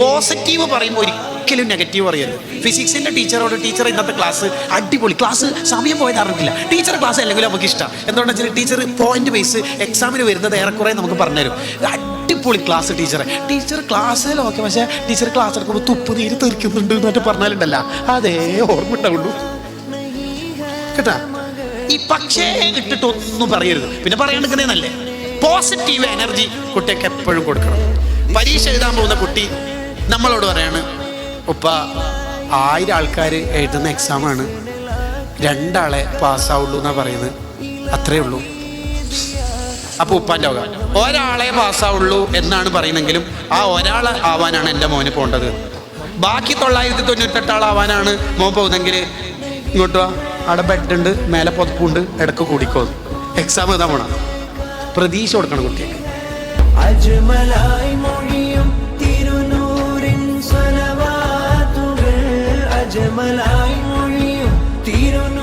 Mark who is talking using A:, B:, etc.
A: Positive പറയുമ്പോൾ ഒരിക്കലും negative പറയരുത്. ഫിസിക്സിന്റെ ടീച്ചറോട് ടീച്ചർ ഇന്നത്തെ ക്ലാസ് അടിപൊളി. ക്ലാസ് സമയം പോയത് അറിഞ്ഞില്ല ടീച്ചർ ക്ലാസ് അല്ലെങ്കിലും നമുക്ക് ഇഷ്ടം. എന്തുകൊണ്ടെന്ന് വെച്ചാൽ ടീച്ചർ പോയിന്റ് വൈസ് എക്സാമിന് വരുന്നത് ഏറെക്കുറെ നമുക്ക് പറഞ്ഞുതരും. അടിപൊളി ക്ലാസ് ടീച്ചറെ ടീച്ചർ ക്ലാസ്സിൽ ഓക്കെ പക്ഷേ ടീച്ചർ ക്ലാസ് എടുക്കുമ്പോൾ തുപ്പ് നീര് തീർക്കുന്നുണ്ട് എന്നിട്ട് പറഞ്ഞാലുണ്ടല്ല. അതേ ഓർമ്മ ഉണ്ടാവുള്ളൂ. കേട്ടാ? ഈ പക്ഷേ ഇട്ടിട്ട് ഒന്നും പറയരുത്. പിന്നെ പറയണ്ടെന്നേ നല്ലേ പോസിറ്റീവ് എനർജി കുട്ടിയൊക്കെ എപ്പോഴും കൊടുക്കണം. പരീക്ഷ എഴുതാൻ പോകുന്ന കുട്ടി നമ്മളോട് പറയാണ് ഉപ്പ ആയിരം ആൾക്കാർ എഴുതുന്ന എക്സാമാണ് രണ്ടാളെ പാസ്സാവുള്ളൂ എന്നാ പറയുന്നത്. അത്രേ ഉള്ളൂ. അപ്പൊ ഉപ്പാന്റെ വക ഒരാളെ പാസ്സാവുള്ളൂ എന്നാണ് പറയുന്നെങ്കിലും ആ ഒരാൾ ആവാനാണ് എന്റെ മോന് പോകേണ്ടത് ബാക്കി തൊള്ളായിരത്തി തൊണ്ണൂറ്റെട്ട് ആളാവാനാണ് മോൻ പോകുന്നെങ്കിൽ ഇങ്ങോട്ട് വാ. അവിടെ ബെഡുണ്ട് മേലെ പുതപ്പുണ്ട് ഇടയ്ക്ക് കൂടിക്കോ. എക്സാം എഴുതാൻ പോണം. പ്രതീക്ഷ കൊടുക്കണം കുട്ടിക്ക്.
B: അജ്മലായി മൊഴിയും my life on you.